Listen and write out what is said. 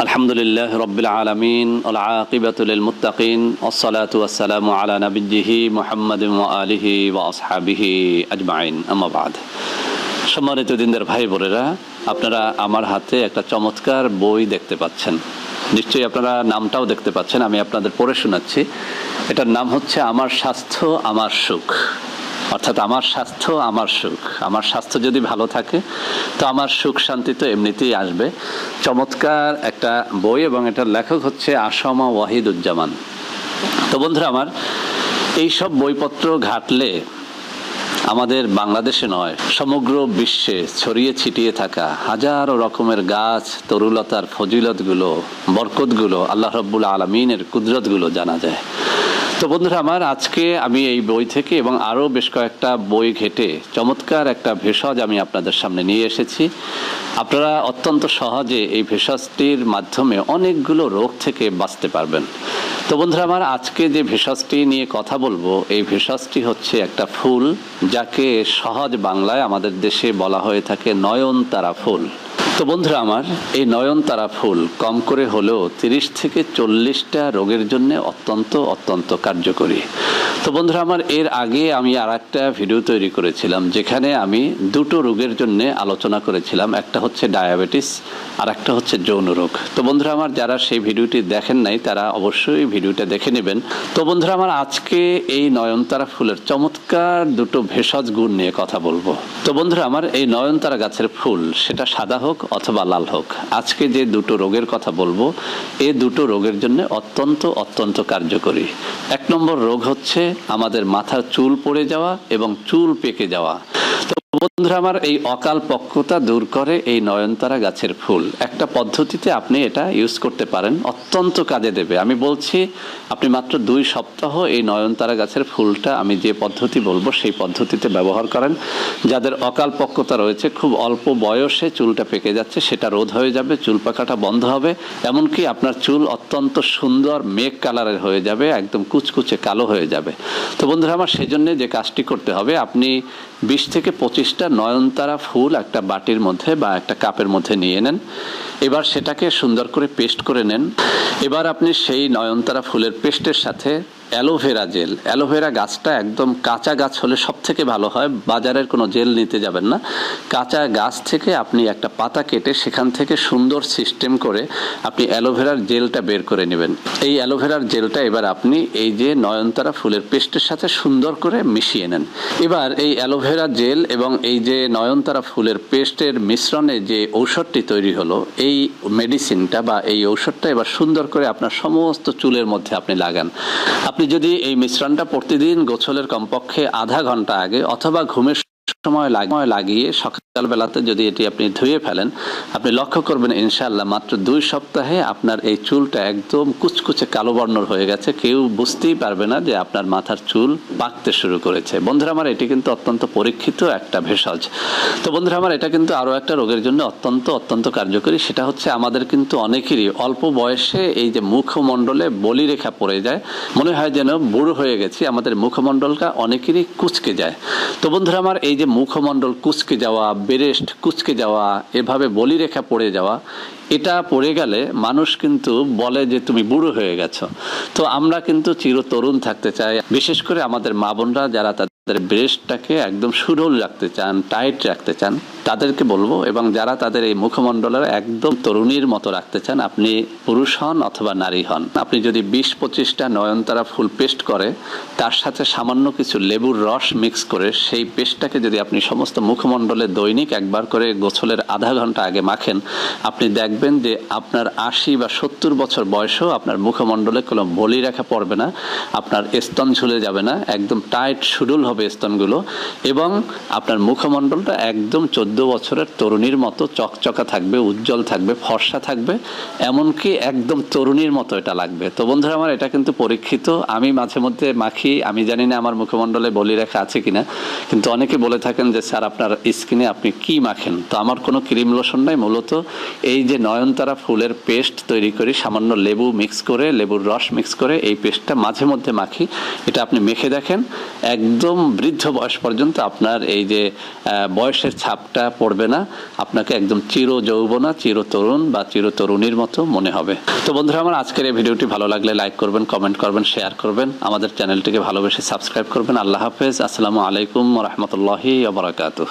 الحمد لله رب العالمين والعاقبة للمتقين والصلاة والسلام على نبيه محمد وآله وأصحابه أجمعين أما بعد সম্মানিত দিনদের ভাই বোনেরা আপনারা আমার হাতে একটা চমৎকার বই দেখতে পাচ্ছেন নিশ্চয়ই আপনারা নামটাও দেখতে পাচ্ছেন আমি আপনাদের পড়ে শোনাচ্ছি এটার নাম হচ্ছে আমার স্বাস্থ্য আমার সুখ অর্থাৎ আমার স্বাস্থ্য, আমার সুখ। আমার স্বাস্থ্য যদি ভালো থাকে, তো আমার সুখ শান্তি তো এমনিতেই আসবে। চমৎকার একটা বই এবং এটার লেখক হচ্ছে আসমা ওয়াহিদুজ্জামান। তো বন্ধুরা আমার এইসব বইপত্র ঘাটলে আমাদের বাংলাদেশে নয়, সমগ্র বিশ্বে ছড়িয়ে ছিটিয়ে থাকা হাজারো রকমের গাছ, তরুলতার ফজিলতগুলো, বরকতগুলো আল্লাহ রব্বুল আলমিনের কুদরতগুলো জানা যায়। তো বন্ধুরা আমার আজকে আমি এই বই থেকে এবং আরও বেশ কয়েকটা বই ঘেটে চমৎকার একটা ভেষজ আমি আপনাদের সামনে নিয়ে এসেছি। আপনারা অত্যন্ত সহজে এই ভেষজটির মাধ্যমে অনেকগুলো রোগ থেকে বাঁচতে পারবেন। তো বন্ধুরা আমার আজকে যে ভেষজটি নিয়ে কথা বলব, এই ভেষজটি হচ্ছে একটা ফুল, যাকে সহজ বাংলায় আমাদের দেশে বলা হয়ে থাকে নয়নতারা ফুল। তো বন্ধুরা আমার, এই নয়নতারা ফুল কম করে হলেও তিরিশ থেকে চল্লিশটা রোগের জন্য অত্যন্ত অত্যন্ত কার্যকরী। তো বন্ধুরা আমার, এর আগে আমি আর একটা ভিডিও তৈরি করেছিলাম, যেখানে আমি দুটো রোগের জন্য আলোচনা করেছিলাম, একটা হচ্ছে ডায়াবেটিস আর একটা হচ্ছে যৌন রোগ। তো বন্ধুরা আমার, যারা সেই ভিডিওটি দেখেন নাই, তারা অবশ্যই ভিডিওটা দেখে নেবেন। তো বন্ধুরা আমার, আজকে এই নয়নতারা ফুলের চমৎকার দুটো ভেষজ গুণ নিয়ে কথা বলব। তো বন্ধুরা আমার, এই নয়নতারা গাছের ফুল, সেটা সাদা হোক অথবা লাল হোক। আজকে যে দুটো রোগের কথা বলব, এ দুটো রোগের জন্য অত্যন্ত অত্যন্ত কার্যকরী। এক নম্বর রোগ হচ্ছে আমাদের মাথার চুল পড়ে যাওয়া এবং চুল পেকে যাওয়া। বন্ধুরা, আমার এই অকাল পক্কতা দূর করে এই নয়নতারা গাছের ফুল। একটা পদ্ধতিতে আপনি এটা ইউজ করতে পারেন, অত্যন্ত কাজে দেবে। আমি বলছি, আপনি মাত্র দুই সপ্তাহ এই নয়নতারা গাছের ফুলটা, আমি যে পদ্ধতি বলব, সেই পদ্ধতিতে ব্যবহার করেন। যাদের অকাল পক্কতা রয়েছে, খুব অল্প বয়সে চুলটা পেকে যাচ্ছে, সেটা রোধ হয়ে যাবে, চুল পাকাটা বন্ধ হবে। এমনকি আপনার চুল অত্যন্ত সুন্দর মেঘ কালারের হয়ে যাবে, একদম কুচকুচে কালো হয়ে যাবে। তো বন্ধুরা, আমার সেজন্য যে কাজটি করতে হবে, আপনি বিশ থেকে পঁচিশটা নয়নতারা ফুল একটা বাটির মধ্যে বা একটা কাপের মধ্যে নিয়ে নেন। এবার সেটাকে সুন্দর করে পেস্ট করে নেন। এবার আপনি সেই নয়নতারা ফুলের পেস্টের সাথে অ্যালোভেরা জেল। অ্যালোভেরা গাছটা একদম কাঁচা গাছ হলে সব থেকে ভালো হয়। বাজারের কোনো জেল নিতে যাবেন না। কাঁচা গাছ থেকে আপনি একটা পাতা কেটে সেখান থেকে সুন্দর সিস্টেম করে আপনি অ্যালোভেরার জেলটা বের করে নেবেন। এই অ্যালোভেরার জেলটা এবার আপনি এই যে নয়নতারা ফুলের পেস্টের সাথে সুন্দর করে মিশিয়ে নেন। এবার এই অ্যালোভেরা জেল এবং এই যে নয়নতারা ফুলের পেস্টের মিশ্রণে যে ঔষধটি তৈরি হলো, এই মেডিসিনটা বা এই ঔষধটা এবার সুন্দর করে আপনার সমস্ত চুলের মধ্যে আপনি লাগান। আপনি যদি এই মিশ্রণটা প্রতিদিন গোছলের কমপক্ষে আধা ঘণ্টা আগে অথবা ঘুমের সময় সময় লাগিয়ে সকালবেলাতে যদি এটি আপনি ধুয়ে ফেলেন, আপনি লক্ষ্য করবেন ইনশাআল্লাহ মাত্র দুই সপ্তাহে আপনার এই চুলটা একদম কুচকুচে কালো বর্ণর হয়ে গেছে। কেউ বুঝতেই পারবে না যে আপনার মাথার চুল পাকতে শুরু করেছে। বন্ধুরা আমার, এটি কিন্তু অত্যন্ত পরীক্ষিত একটা ভেষজ। তো বন্ধুরা আমার, এটা কিন্তু আরও একটা রোগের জন্য অত্যন্ত অত্যন্ত কার্যকরী। সেটা হচ্ছে আমাদের কিন্তু অনেকেরই অল্প বয়সে এই যে মুখমণ্ডলে বলিরেখা পড়ে যায়। মনে হয় যেন বুড়ো হয়ে গেছি, আমাদের মুখমণ্ডলটা অনেকেরই কুচকে যায়। তো বন্ধুরা আমার, এই যে মুখমণ্ডল কুচকে যাওয়া, বেরেস্ট কুচকে যাওয়া, এভাবে বলিরেখা পড়ে যাওয়া, এটা পড়ে গেলে মানুষ কিন্তু বলে যে তুমি বুড়ো হয়ে গেছো। তো আমরা কিন্তু চিরতরুণ থাকতে চাই। বিশেষ করে আমাদের মা বোনরা যারা তাদের ব্রেস্টটাকে একদম সুরল রাখতে চান, টাইট রাখতে চান তাদেরকে বলব এবং যারা তাদের এই মুখমণ্ডলের একদম তরুণীর মতো রাখতে চান, আপনি পুরুষ হন অথবা নারী হন। আপনি যদি বিশ পঁচিশটা নয়নতারা ফুল পেস্ট করে, তার সাথে সামান্য কিছু লেবুর রস মিক্স করে, সেই পেস্টটাকে যদি আপনি সমস্ত মুখমণ্ডলে দৈনিক একবার করে গোছলের আধা ঘণ্টা আগে মাখেন, আপনি দেখবেন যে আপনার আশি বা সত্তর বছর বয়সেও আপনার মুখমণ্ডলে কোনো বলি রেখা পড়বে না, আপনার স্তন ঝুলে যাবে না, একদম টাইট শুডুল হবে স্তনগুলো এবং আপনার মুখমণ্ডলটা একদম চোদ্দ চোদ্দ বছরের তরুণীর মতো চকচকা থাকবে, উজ্জ্বল থাকবে, ফর্সা থাকবে, এমনকি একদম তরুণীর মতো এটা লাগবে। তো বন্ধুরা আমার এটা কিন্তু পরীক্ষিত, আমি মাঝে মধ্যে মাখি, আমি জানি না আমার মুখমণ্ডলে বলি রেখা আছে কিনা, কিন্তু অনেকে বলে থাকেন যে, স্যার, আপনার স্কিনে আপনি কি মাখেন? তো আমার কোনো ক্রিম লোশন নাই, মূলত এই যে নয়নতারা ফুলের পেস্ট তৈরি করি, সামান্য লেবু মিক্স করে, লেবুর রস মিক্স করে এই পেস্টটা মাঝে মধ্যে মাখি, এটা আপনি মেখে দেখেন, একদম বৃদ্ধ বয়স পর্যন্ত আপনার এই যে বয়সের ছাপটা পড়বে না। আপনাকে একদম চির যৌবনা চির তরুণ বা চির তরুণীর মতো মনে হবে। তো বন্ধুরা, আমার আজকের এই ভিডিওটি ভালো লাগলে লাইক করবেন কমেন্ট করবেন শেয়ার করবেন। আমাদের চ্যানেলটিকে ভালোবেসে সাবস্ক্রাইব করবেন। আল্লাহ হাফেজ। আসসালামু আলাইকুম রহমতুল্লাহি বারাকাতুহ।